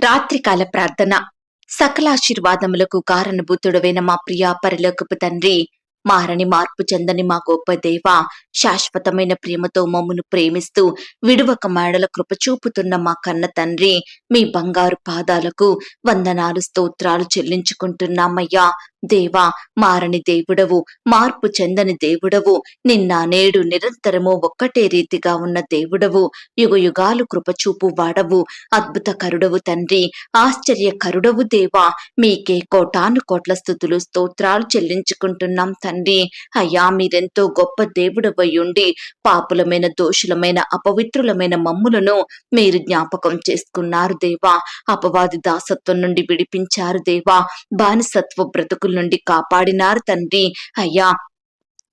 రాత్రికాల ప్రార్థన. సకలాశీర్వాదములకు కారణభూతుడవైన మా ప్రియా పరిలోకపు తండ్రి మారని మార్పు చెందని మా గొప్ప దేవ శాశ్వతమైన ప్రేమతో మమ్మను ప్రేమిస్తూ విడువక మాడల కృప చూపుతున్న మా కన్న తండ్రి మీ బంగారు పాదాలకు వందనాలు స్తోత్రాలు చెల్లించుకుంటున్నామయ్యా. దేవా మారని దేవుడవు మార్పు చెందని దేవుడవు నిన్న నేడు నిరంతరము ఒక్కటే రీతిగా ఉన్న దేవుడవు యుగ యుగాలు కృపచూపు వాడవు అద్భుత కరుడవు తండ్రి ఆశ్చర్య కరుడవు దేవా మీకే కోటాను కోట్ల స్థుతులు స్తోత్రాలు చెల్లించుకుంటున్నాం తండ్రి. అయ్యా మీరెంతో గొప్ప దేవుడవై ఉండి పాపులమైన దోషులమైన అపవిత్రులమైన మమ్ములను మీరు జ్ఞాపకం చేసుకున్నారు దేవా. అపవాది దాసత్వం నుండి విడిపించారు దేవా. బానిసత్వ బ్రతుకు నుండి కాపాడినారు తండ్రి. అయ్యా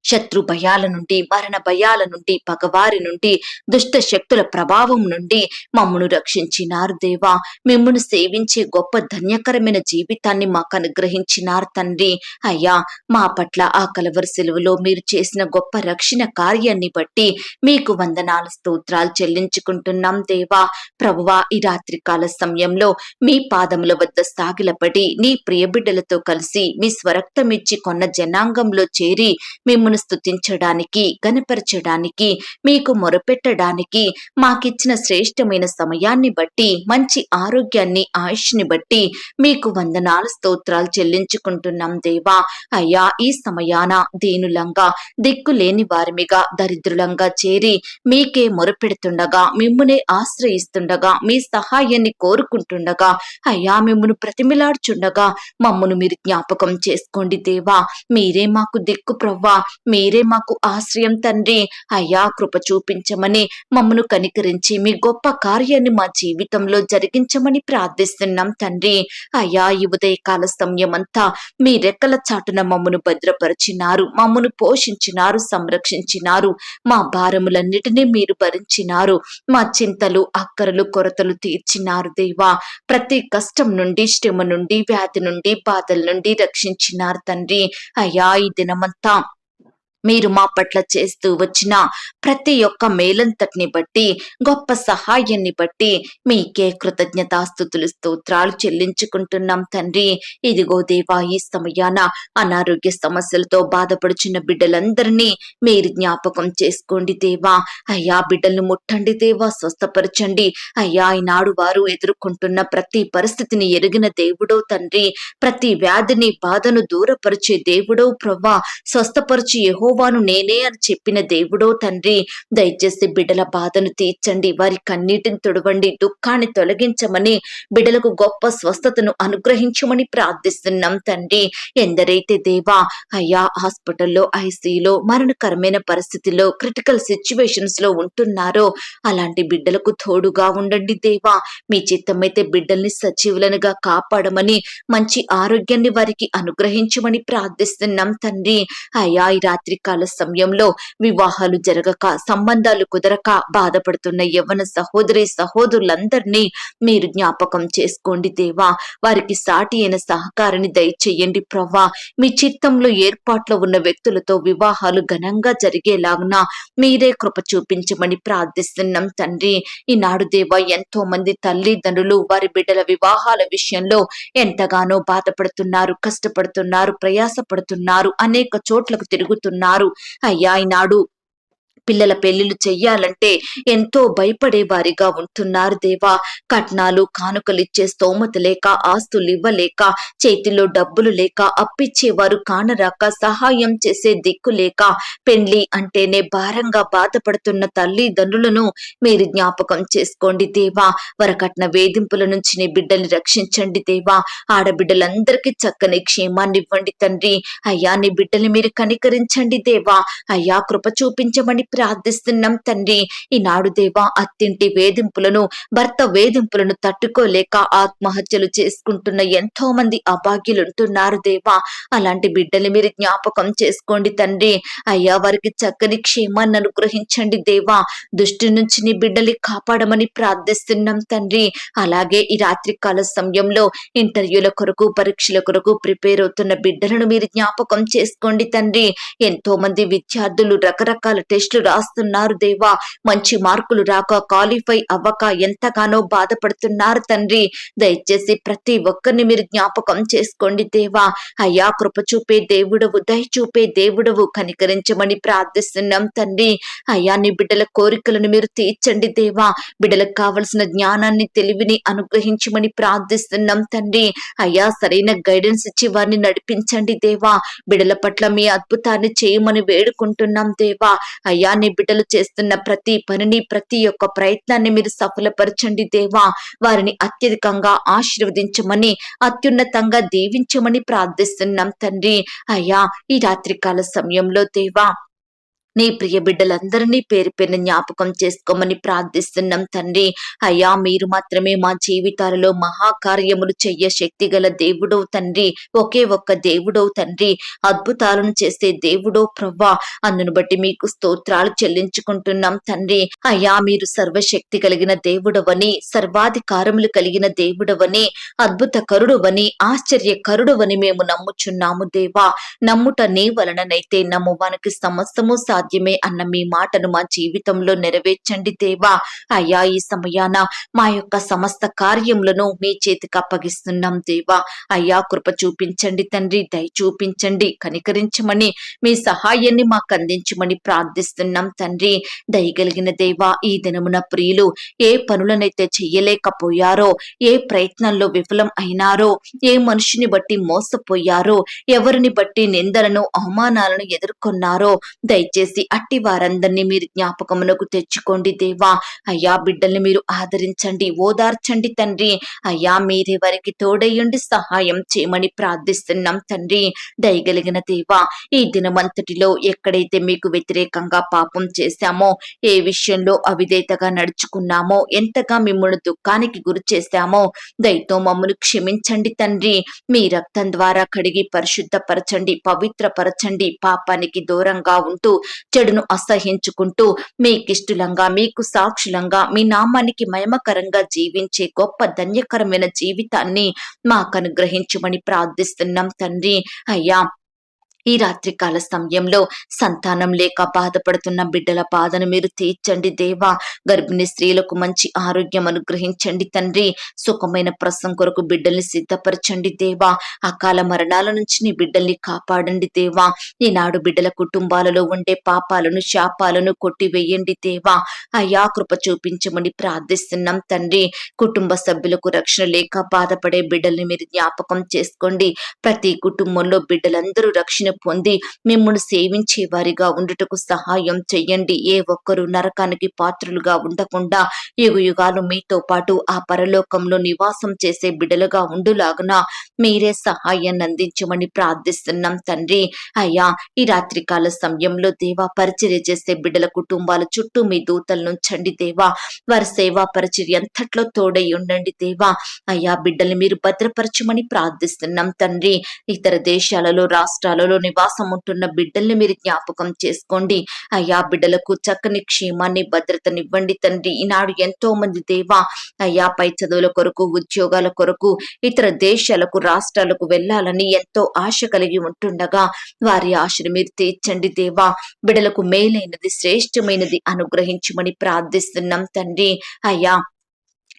శత్రు భయాల నుండి మరణ భయాల నుండి పగవారి నుండి దుష్ట శక్తుల ప్రభావం నుండి మమ్మను రక్షించినారు దేవా. మిమ్మను సేవించే గొప్ప ధన్యకరమైన జీవితాన్ని మాకు అనుగ్రహించినారు తండ్రి. అయ్యా మా పట్ల ఆ కలవరి సెలవులో మీరు చేసిన గొప్ప రక్షణ కార్యాన్ని బట్టి మీకు వందనాలు స్తోత్రాలు చెల్లించుకుంటున్నాం దేవా. ప్రభువా ఈ రాత్రి కాల సమయంలో మీ పాదముల వద్ద సాగిలపడి నీ ప్రియబిడ్డలతో కలిసి మీ స్వరక్తమిచ్చి కొన్న జనాంగంలో చేరి మిమ్మల్ని స్తుతించడానికి గనపరచడానికి మీకు మొరపెట్టడానికి మాకిచ్చిన శ్రేష్టమైన సమయాన్ని బట్టి మంచి ఆరోగ్యాన్ని ఆయుష్ని బట్టి మీకు వందనాలు స్తోత్రాలు చెల్లించుకుంటున్నాం దేవా. అయ్యా ఈ సమయాన దీనులంగా దిక్కులేని వారిమిగా దరిద్రులంగా చేరి మీకే మొరపెడుతుండగా మిమ్మునే ఆశ్రయిస్తుండగా మీ సహాయాన్ని కోరుకుంటుండగా అయ్యా మిమ్మును ప్రతిమిలాడుచుండగా మమ్మను మీరు జ్ఞాపకం చేసుకోండి దేవా. మీరే మాకు దిక్కు ప్రవ్వా. మీరే మాకు ఆశ్రయం తండ్రి. అయ్యా కృప చూపించమని మమ్మను కనికరించి మీ గొప్ప కార్యాన్ని మా జీవితంలో జరిగించమని ప్రార్థిస్తున్నాం తండ్రి. అయ్యా ఈ ఉదయకాల సమయమంతా మీ రెక్కల చాటున మమ్మను భద్రపరిచినారు మమ్మను పోషించినారు సంరక్షించినారు. మా భారములన్నిటినీ మీరు భరించినారు. మా చింతలు అక్కరలు కొరతలు తీర్చినారు దేవా. ప్రతి కష్టం నుండి శ్రమ నుండి వ్యాధి నుండి బాధల నుండి రక్షించినారు తండ్రి. అయ్యా ఈ దినమంతా మీరు మా పట్ల చేస్తూ వచ్చిన ప్రతి ఒక్క మేలంతటిని బట్టి గొప్ప సహాయాన్ని బట్టి మీకే కృతజ్ఞతాస్థుతులు స్తోత్రాలు చెల్లించుకుంటున్నాం తండ్రి. ఇదిగో దేవా ఈ సమయాన అనారోగ్య సమస్యలతో బాధపడుచున్న బిడ్డలందరినీ మీరు జ్ఞాపకం చేసుకోండి దేవా. అయ్యా బిడ్డలను ముట్టండి దేవా స్వస్థపరచండి. అయ్యా ఈనాడు వారు ఎదుర్కొంటున్న ప్రతి పరిస్థితిని ఎరిగిన దేవుడో తండ్రి. ప్రతి వ్యాధిని బాధను దూరపరిచే దేవుడో ప్రవ్వా స్వస్థపరిచి యహోవాను నేనే అని చెప్పిన దేవుడో తండ్రి దయచేసి బిడ్డల బాధను తీర్చండి. వారి కన్నీటిని తొడవండి. దుఃఖాన్ని తొలగించమని బిడ్డలకు గొప్ప స్వస్థతను అనుగ్రహించమని ప్రార్థిస్తున్నాం తండ్రి. ఎందరైతే దేవా అయ్యా హాస్పిటల్లో ఐసీలో మరణకరమైన పరిస్థితిలో క్రిటికల్ సిచ్యువేషన్స్లో ఉంటున్నారో అలాంటి బిడ్డలకు తోడుగా ఉండండి దేవా. మీ చిత్తమైతే బిడ్డల్ని సజీవులనుగా కాపాడమని మంచి ఆరోగ్యాన్ని వారికి అనుగ్రహించమని ప్రార్థిస్తున్నాం తండ్రి. అయ్యా ఈ కాల సమయంలో వివాహాలు జరగక సంబంధాలు కుదరక బాధపడుతున్న యవ్వన సహోదరి సహోదరులందరినీ మీరు జ్ఞాపకం చేసుకోండి దేవా. వారికి సాటి అయిన సహకారిని దయచేయండి ప్రవ్వా. మీ చిత్తంలో ఏర్పాట్లో ఉన్న వ్యక్తులతో వివాహాలు ఘనంగా జరిగేలాగున మీరే కృప చూపించమని ప్రార్థిస్తున్నాం తండ్రి. ఈనాడు దేవా ఎంతో మంది తల్లిదండ్రులు వారి బిడ్డల వివాహాల విషయంలో ఎంతగానో బాధపడుతున్నారు కష్టపడుతున్నారు ప్రయాసపడుతున్నారు అనేక చోట్లకు తిరుగుతున్నారు. అయ్యా ఈనాడు పిల్లల పెళ్ళిళ్ళు చెయ్యాలంటే ఎంతో భయపడే వారిగా ఉంటున్నారు దేవా. కట్నాలు కానుకలిచ్చే స్తోమత లేక ఆస్తులు ఇవ్వలేక చేతిలో డబ్బులు లేక అప్పిచ్చేవారు కానరాక సహాయం చేసే దిక్కు లేక పెండ్లి అంటేనే భారంగా బాధపడుతున్న తల్లిదండ్రులను మీరు జ్ఞాపకం చేసుకోండి దేవా. వరకట్న వేధింపుల నుంచి నీ బిడ్డల్ని రక్షించండి దేవా. ఆడబిడ్డలందరికీ చక్కని క్షేమాన్ని ఇవ్వండి తండ్రి. అయ్యా నీ బిడ్డల్ని మీరు కనికరించండి దేవా. అయ్యా కృప చూపించమని ప్రార్థిస్తున్నాం తండ్రి. ఈనాడు దేవా అత్తింటి వేధింపులను భర్త వేధింపులను తట్టుకోలేక ఆత్మహత్యలు చేసుకుంటున్న ఎంతో మంది అభాగ్యులుంటున్నారు దేవా. అలాంటి బిడ్డలు మీరు జ్ఞాపకం చేసుకోండి తండ్రి. అయ్యా వారికి చక్కని క్షేమాన్ని అనుగ్రహించండి దేవా. దుష్టి నుంచి నీ బిడ్డల్ని కాపాడమని ప్రార్థిస్తున్నాం తండ్రి. అలాగే ఈ రాత్రి కాల సమయంలో ఇంటర్వ్యూల కొరకు పరీక్షల కొరకు ప్రిపేర్ అవుతున్న బిడ్డలను మీరు జ్ఞాపకం చేసుకోండి తండ్రి. ఎంతో మంది విద్యార్థులు రకరకాల టెస్టులు రాస్తున్నారు దేవా. మంచి మార్కులు రాక క్వాలిఫై అవ్వక ఎంతగానో బాధపడుతున్నారు తండ్రి. దయచేసి ప్రతి ఒక్కరిని మీరు జ్ఞాపకం చేసుకోండి దేవా. అయ్యా కృప చూపే దేవుడవు దయ చూపే దేవుడవు కనికరించమని ప్రార్థిస్తున్నాం తండ్రి. అయ్యా నీ బిడ్డల కోరికలను మీరు తీర్చండి దేవా. బిడ్డలకు కావలసిన జ్ఞానాన్ని తెలివిని అనుగ్రహించమని ప్రార్థిస్తున్నాం తండ్రి. అయ్యా సరైన గైడెన్స్ ఇచ్చి వారిని నడిపించండి దేవా. బిడల పట్ల మీ అద్భుతాన్ని చేయమని వేడుకుంటున్నాం దేవా. అయ్యా నీ బిడ్డలు చేస్తున్న ప్రతి పనిని ప్రతి ఒక్క ప్రయత్నాన్ని మీరు సఫలపరచండి దేవా. వారిని అత్యధికంగా ఆశీర్వదించమని అత్యున్నతంగా దీవించమని ప్రార్థిస్తున్నాం తండ్రి. అయ్యా ఈ రాత్రికాల సమయంలో దేవా నీ ప్రియ బిడ్డలందరినీ పేరు పేరున జ్ఞాపకం చేసుకోమని ప్రార్థిస్తున్నాం తండ్రి. అయ్యా మీరు మాత్రమే మా జీవితాలలో మహాకార్యములు చెయ్య శక్తి గల దేవుడవు తండ్రి. ఒకే ఒక్క దేవుడవు తండ్రి. అద్భుతాలను చేసే దేవుడో ప్రవ్వా. అందును బట్టి మీకు స్తోత్రాలు చెల్లించుకుంటున్నాం తండ్రి. అయ్యా మీరు సర్వశక్తి కలిగిన దేవుడవని సర్వాధికారములు కలిగిన దేవుడవని అద్భుత కరుడువని ఆశ్చర్య కరుడువని మేము నమ్ముచున్నాము దేవా. నమ్ముట నీ వలననైతే నమ్మువానికి సమస్తము సాధ్యమే అన్న మీ మాటను మా జీవితంలో నెరవేర్చండి దేవా. అయ్యా ఈ సమయాన మా యొక్క సమస్త కార్యములను మీ చేతికి అప్పగిస్తున్నాం దేవా. అయ్యా కృప చూపించండి తండ్రి దయ చూపించండి కనికరించమని మీ సహాయాన్ని మాకు అందించమని ప్రార్థిస్తున్నాం తండ్రి. దయగలిగిన దేవా ఈ దినమున ప్రియులు ఏ పనులనైతే చెయ్యలేకపోయారో ఏ ప్రయత్నంలో విఫలం అయినారో ఏ మనిషిని బట్టి మోసపోయారో ఎవరిని బట్టి నిందలను అవమానాలను ఎదుర్కొన్నారో దయచేసి అట్టి వారందరినీ మీరు జ్ఞాపకమునకు తెచ్చుకోండి దేవా. అయ్యా బిడ్డల్ని మీరు ఆదరించండి ఓదార్చండి తండ్రి. అయ్యా మీరే వారికి తోడయ్యుండి సహాయం చేయమని ప్రార్థిస్తున్నాం తండ్రి. దయగలిగిన దేవా ఈ దినమంతటిలో ఎక్కడైతే మీకు వ్యతిరేకంగా పాపం చేశామో ఏ విషయంలో అవిధేతగా నడుచుకున్నామో ఎంతగా మిమ్మల్ని దుఃఖానికి గురి చేశామో దయతో మమ్మల్ని క్షమించండి తండ్రి. మీ రక్తం ద్వారా కడిగి పరిశుద్ధపరచండి పవిత్రపరచండి పాపానికి దూరంగా ఉంటూ చెడును అసహించుకుంటూ మీకిష్టులంగా మీకు సాక్షులంగా మీ నామానికి మయమకరంగా జీవించే గొప్ప ధన్యకరమైన జీవితాన్ని మాకు అనుగ్రహించమని ప్రార్థిస్తున్నాం తండ్రి. అయ్యా ఈ రాత్రికాల సమయంలో సంతానం లేక బాధపడుతున్న బిడ్డల బాధను మీరు తీర్చండి దేవా. గర్భిణీ స్త్రీలకు మంచి ఆరోగ్యం అనుగ్రహించండి తండ్రి. సుఖమైన ప్రసం కొరకు బిడ్డల్ని సిద్ధపరచండి దేవా. అకాల మరణాల నుంచి నీ బిడ్డల్ని కాపాడండి దేవా. ఈనాడు బిడ్డల కుటుంబాలలో ఉండే పాపాలను శాపాలను కొట్టివేయండి దేవా. అయా కృప చూపించమని ప్రార్థిస్తున్నాం తండ్రి. కుటుంబ సభ్యులకు రక్షణ లేక బాధపడే బిడ్డల్ని మీరు జ్ఞాపకం చేసుకోండి. ప్రతి కుటుంబంలో బిడ్డలందరూ రక్షణ పొంది మిమ్మల్ని సేవించే వారిగా ఉండుటకు సహాయం చెయ్యండి. ఏ ఒక్కరూ నరకానికి పాత్రులుగా ఉండకుండా యుగ యుగాలు మీతో పాటు ఆ పరలోకంలో నివాసం చేసే బిడ్డలుగా ఉండులాగున మీరే సహాయాన్ని అందించమని ప్రార్థిస్తున్నాం తండ్రి. అయ్యా ఈ రాత్రికాల సమయంలో దేవా పరిచర్య చేసే బిడ్డల కుటుంబాల చుట్టూ మీ దూతలను ఉంచండి దేవా. వారి సేవా పరిచర్య అంతట్లో తోడై ఉండండి దేవా. అయ్యా బిడ్డల్ని మీరు భద్రపరచమని ప్రార్థిస్తున్నాం తండ్రి. ఇతర దేశాలలో రాష్ట్రాలలో నివాసం ఉంటున్న బిడ్డల్ని మీరు జ్ఞాపకం చేసుకోండి. అయ్యా బిడ్డలకు చక్కని క్షేమాన్ని భద్రతనివ్వండి తండ్రి. ఈనాడు ఎంతో మంది దేవా అయ్యా పై చదువుల కొరకు ఉద్యోగాల కొరకు ఇతర దేశాలకు రాష్ట్రాలకు వెళ్ళాలని ఎంతో ఆశ కలిగి ఉంటుండగా వారి ఆశను మీరు తీర్చండి దేవా. బిడలకు మేలైనది శ్రేష్టమైనది అనుగ్రహించమని ప్రార్థిస్తున్నాం తండ్రి. అయ్యా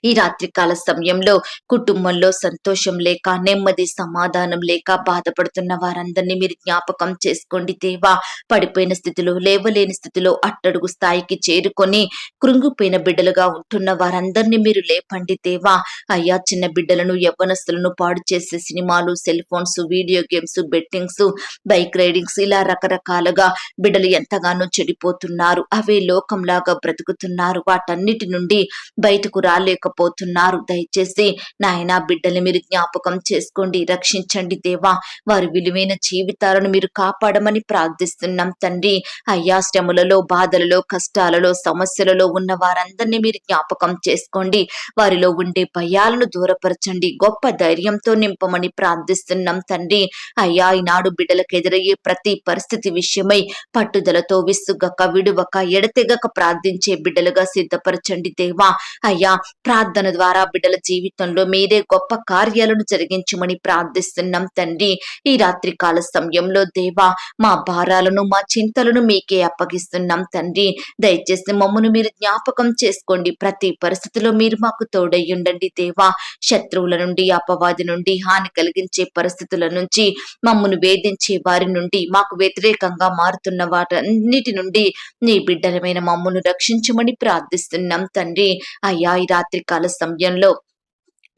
ఈ రాత్రికాల సమయంలో కుటుంబంలో సంతోషం లేక నెమ్మది సమాధానం లేక బాధపడుతున్న వారందరినీ మీరు జ్ఞాపకం చేసుకోండి దేవా. పడిపోయిన స్థితిలో లేవలేని స్థితిలో అట్టడుగు స్థాయికి చేరుకొని కృంగిపోయిన బిడ్డలుగా ఉంటున్న వారందరినీ మీరు లేపండి దేవా. అయ్యా చిన్న బిడ్డలను యవ్వనస్తులను పాడు చేసే సినిమాలు cell phones video games bettings bike ridings ఇలా రకరకాలుగా బిడ్డలు ఎంతగానో చెడిపోతున్నారు. అవే లోకంలాగా బ్రతుకుతున్నారు. వాటన్నిటి నుండి బయటకు రాలేక పోతున్నారు. దయచేసి నాయన బిడ్డల్ని మీరు జ్ఞాపకం చేసుకోండి. రక్షించండి దేవా. వారి విలువైన జీవితాలను మీరు కాపాడమని ప్రార్థిస్తున్నాం తండ్రి. అయ్యా శ్రమలలో బాధలలో కష్టాలలో సమస్యలలో ఉన్న వారందరినీ మీరు జ్ఞాపకం చేసుకోండి. వారిలో ఉండే భయాలను దూరపరచండి. గొప్ప ధైర్యంతో నింపమని ప్రార్థిస్తున్నాం తండ్రి. అయ్యా ఈనాడు బిడ్డలకు ఎదురయ్యే ప్రతి పరిస్థితి విషయమై పట్టుదలతో విసుగక విడువక ఎడతెగక ప్రార్థించే బిడ్డలుగా సిద్ధపరచండి దేవా. అయ్యా ప్రార్థన ద్వారా బిడ్డల జీవితంలో మీరే గొప్ప కార్యాలను జరిగించమని ప్రార్థిస్తున్నాం తండ్రి. ఈ రాత్రి కాల సమయంలో దేవా మా భారాలను మా చింతలను మీకే అప్పగిస్తున్నాం తండ్రి. దయచేసి మమ్మను మీరు జ్ఞాపకం చేసుకోండి. ప్రతి పరిస్థితిలో మీరు మాకు తోడై ఉండండి దేవా. శత్రువుల నుండి అపవాది నుండి హాని కలిగించే పరిస్థితుల నుంచి మమ్మను వేధించే వారి నుండి మాకు వ్యతిరేకంగా మారుతున్న వాటన్నిటి నుండి నీ బిడ్డలమైన మమ్మను రక్షించమని ప్రార్థిస్తున్నాం తండ్రి. అయ్యా ఈ రాత్రి కాల సమయంలో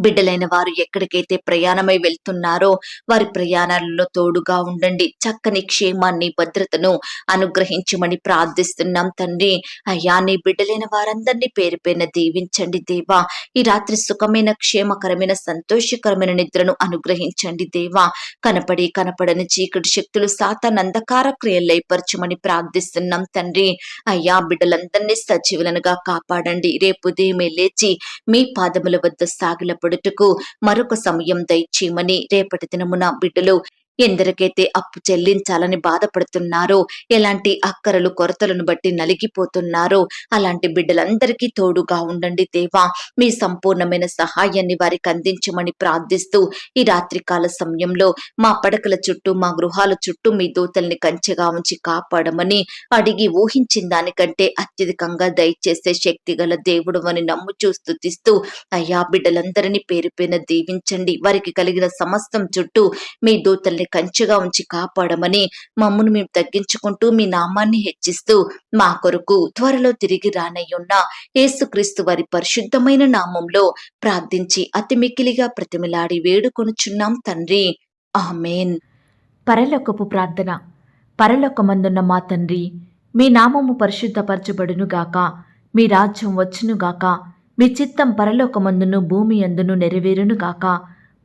బిడ్డలైన వారు ఎక్కడికైతే ప్రయాణమై వెళ్తున్నారో వారి ప్రయాణాలలో తోడుగా ఉండండి. చక్కని క్షేమాన్ని భద్రతను అనుగ్రహించమని ప్రార్థిస్తున్నాం తండ్రి. అయ్యా నీ బిడ్డలైన వారందరినీ పేరు పైన దీవించండి దేవా. ఈ రాత్రి సుఖమైన క్షేమకరమైన సంతోషకరమైన నిద్రను అనుగ్రహించండి దేవా. కనపడి కనపడని చీకటి శక్తులు సాతాన్ అంధకార క్రియలు ఏర్పరచమని ప్రార్థిస్తున్నాం తండ్రి. అయ్యా బిడ్డలందరినీ సజీవులనుగా కాపాడండి. రేపు ఉదయమే లేచి మీ పాదముల వద్ద ఏర్పడుటకు మరొక సమయం దయచేయమని రేపటి దినమున బిడ్డలు ఎందరికైతే అప్పు చెల్లించాలని బాధపడుతున్నారో ఎలాంటి అక్కరలు కొరతలను బట్టి నలిగిపోతున్నారో అలాంటి బిడ్డలందరికీ తోడుగా ఉండండి దేవా. మీ సంపూర్ణమైన సహాయాన్ని వారికి అందించమని ప్రార్థిస్తూ ఈ రాత్రికాల సమయంలో మా పడకల చుట్టూ మా గృహాల చుట్టూ మీ దూతల్ని కంచెగా ఉంచి కాపాడమని అడిగి ఊహించిన దానికంటే అత్యధికంగా దయచేసే శక్తి గల దేవుడు అని నమ్ము చూస్తుతిస్తూ అయ్యా బిడ్డలందరినీ పేరు పైన దీవించండి. వారికి కలిగిన సమస్తం చుట్టూ మీ దూతల్ని కంచెగా ఉంచి కాపాడమని మమ్మను మేము తగ్గించుకుంటూ మీ నామాన్ని హెచ్చిస్తూ మా కొరకు త్వరలో తిరిగి రానయ్యున్న యేసుక్రీస్తు వారి పరిశుద్ధమైన నామంలో ప్రార్థించి అతి మిక్కిలిగా ప్రతిమలాడి వేడుకొనుచున్నాం తండ్రి. ఆమెన్. పరలోకపు ప్రార్థన. పరలోకమందున్న మా తండ్రి మీ నామము పరిశుద్ధపరచబడునుగాక మీ రాజ్యం వచ్చునుగాక మీ చిత్తం పరలోకమందును భూమి అందును నెరవేరునుగాక